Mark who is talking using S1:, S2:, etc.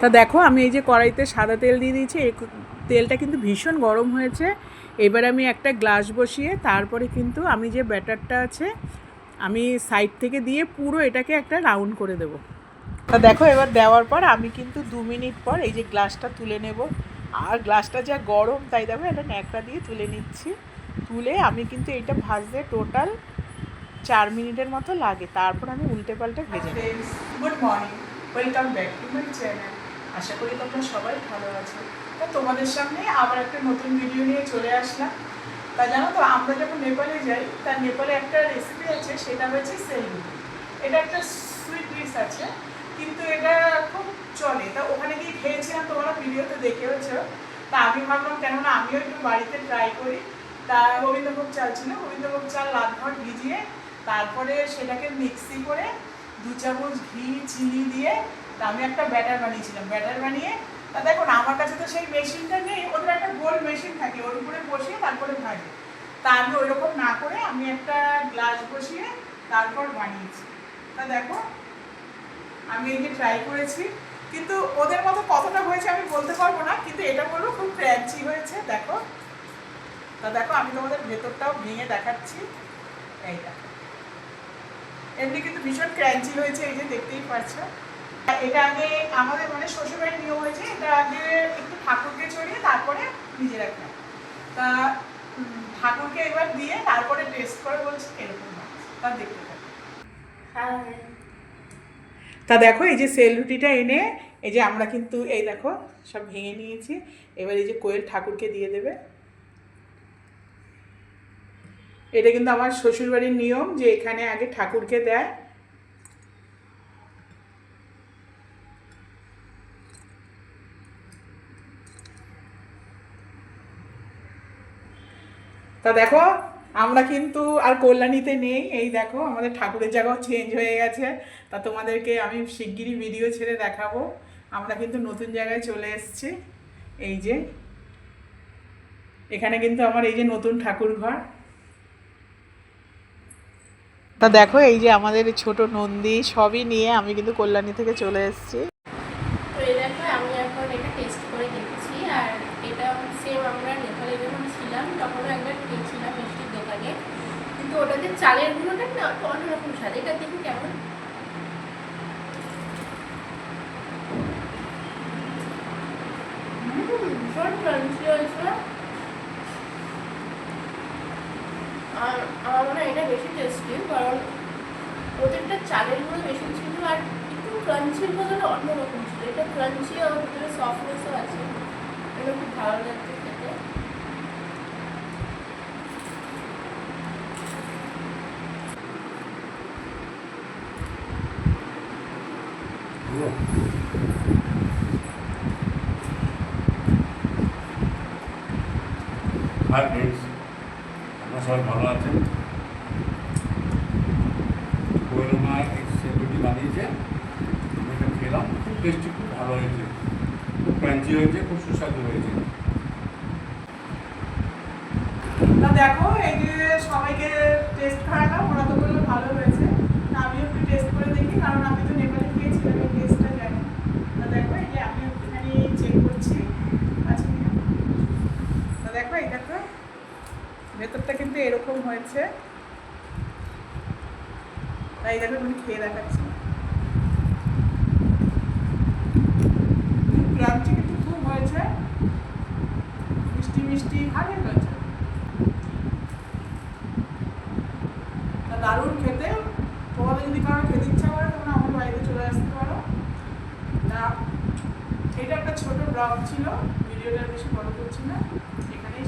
S1: তা দেখো, আমি এই যে কড়াইতে সাদা তেল দিয়ে দিয়েছি, এই তেলটা কিন্তু ভীষণ গরম হয়েছে। এবার আমি একটা গ্লাস বসিয়ে, তারপরে কিন্তু আমি যে ব্যাটারটা আছে, আমি সাইড থেকে দিয়ে পুরো এটাকে একটা রাউন্ড করে দেবো। তা দেখো, এবার দেওয়ার পর আমি কিন্তু দু মিনিট পর এই যে গ্লাসটা তুলে নেব। আর গ্লাসটা যা গরম, তাই দেখো এটা ন্যাকড়া দিয়ে তুলে নিচ্ছি। তুলে আমি কিন্তু এটা ভাজতে টোটাল চার মিনিটের মতো লাগে। তারপর আমি উল্টে পাল্টে ভেজে good morning welcome back to my channel আশা করি তোমরা সবাই ভালো আছো। তা তোমাদের সামনে আবার একটা নতুন ভিডিও নিয়ে চলে আসলাম। তা জানো তো, আমরা যখন নেপালে যাই তার নেপালে একটা রেসিপি আছে, সেটা হচ্ছে সেলগুটি এটা একটা সুইট ডিশ আছে, কিন্তু এটা খুব চলে। তা ওখানে গিয়ে খেয়েছিলাম, তোমরা ভিডিওতে দেখেওছো। তা আমি ভাবলাম, কেননা আমিও একটু বাড়িতে ট্রাই করি। তা গোবিন্দভোগ চাল ছিল গোবিন্দভোগ চাল রাতভর ভিজিয়ে, তারপরে সেটাকে মিক্সি করে দু চামচ ঘি, চিনি দিয়ে তা আমি একটা ব্যাটার বানিয়েছিলাম। ব্যাটার বানিয়ে, তা দেখো না, আমার কাছে তো সেই মেশিনটা নেই, ওদের একটা গোল মেশিন থাকে, ওর উপরে বসিয়ে তারপরে ভাজে। তা আমি ওইরকম না করে আমি একটা গ্লাস বসিয়ে তারপর বানিয়েছি। তা দেখো, আমি এই যে ট্রাই করেছি, কিন্তু ওদের মতো কতটা হয়েছে আমি বলতে পারব না, কিন্তু এটা বলব খুব ক্র্যাঞ্চি হয়েছে, দেখো। তা দেখো, আমি তোমাদের ভেতরটাও ভেঙে দেখাচ্ছি। এইটা এমনি কিন্তু ভীষণ ক্র্যাঞ্চি হয়েছে, এই যে দেখতেই পাচ্ছ এটা আগে আমাদের মানে শ্বশুরবাড়ির নিয়ম হয়েছে, এটা আগে একটু ঠাকুরকে চড়িয়ে তারপরে নিজে রাখলাম তা ঠাকুরকে এবার দিয়ে তারপরে টেস্ট করে বলছি এরকম তা দেখতে থাকো। তা দেখো, এই যে সেল রুটিটা এনে, এই যে আমরা কিন্তু, এই দেখো, সব ভেঙে নিয়েছি। এবার এই যে কোয়েল ঠাকুরকে দিয়ে দেবে। এটা কিন্তু আমার শ্বশুরবাড়ির নিয়ম যে এখানে আগে ঠাকুরকে দেয় তা দেখো, আমরা কিন্তু আর কল্যাণীতে নেই। এই দেখো, আমাদের ঠাকুরের জায়গাও চেঞ্জ হয়ে গেছে। তা তোমাদেরকে আমি শিগগিরই ভিডিও ছেড়ে দেখাবো। আমরা কিন্তু নতুন জায়গায় চলে এসেছি। এই যে, এখানে কিন্তু আমার এই যে নতুন ঠাকুর ঘর। তা দেখো, এই যে আমাদের ছোট নন্দী, সবই নিয়ে আমি কিন্তু কল্যাণী থেকে চলে এসেছি।
S2: দেখো আমি এখন এটা টেস্ট করে দেখেছি আর এটা সেম আমরা নেপালে যখন ছিলাম, তখনও একবার খেয়েছিলাম মিষ্টির দোকানে। কিন্তু ওটাতে চালের গুঁড়োটা না অন্যরকম স্বাদ। এটা দেখি কেমন। আর আমার মনে এটা বেশি টেস্টি কারণ ওদেরটা চালের গুঁড়ো বেশি ছিল আর ক্রাঞ্চির বদলে অন্যরকম ছিল। এটা ক্রাঞ্চি আর ভিতরে সফটনেসও আছে। এটা খুব ভালো লাগছে খেতে।
S3: সবাই ভালো আছেন? বানিয়েছে। খেলাম খুব ভালো হয়েছে। খুব ক্রাঞ্চি হয়েছে, খুব সুস্বাদু হয়েছে।
S1: তা দেখো, এই যে সবাইকে টেস্ট করালাম ওরা তো বলল ভালো হয়েছে। তা আমি একটু টেস্ট করে দেখি, কারণ আমি তো নেপালে খেয়েছিলাম এই টেস্টটা জানি। তা দেখো, এই যে আমি একটুখানি চেক করছি। আচ্ছা তা দেখো, এই দেখো, ভেতরটা কিন্তু এরকম হয়েছে। তাই দেখো, তুমি খেয়ে দেখাচ্ছি। ক্রাঞ্চি কিন্তু খুব হয়েছে। মিষ্টি মিষ্টি ভালোই হয়েছে দারুণ খেতে। তোমাদের যদি কারও খেতে ইচ্ছা করে, তোমরা আমার বাড়িতে চলে আসতে পারো। তা এটা একটা ছোট ব্লগ ছিল, ভিডিওটা বেশি বড় করছি না। এখানে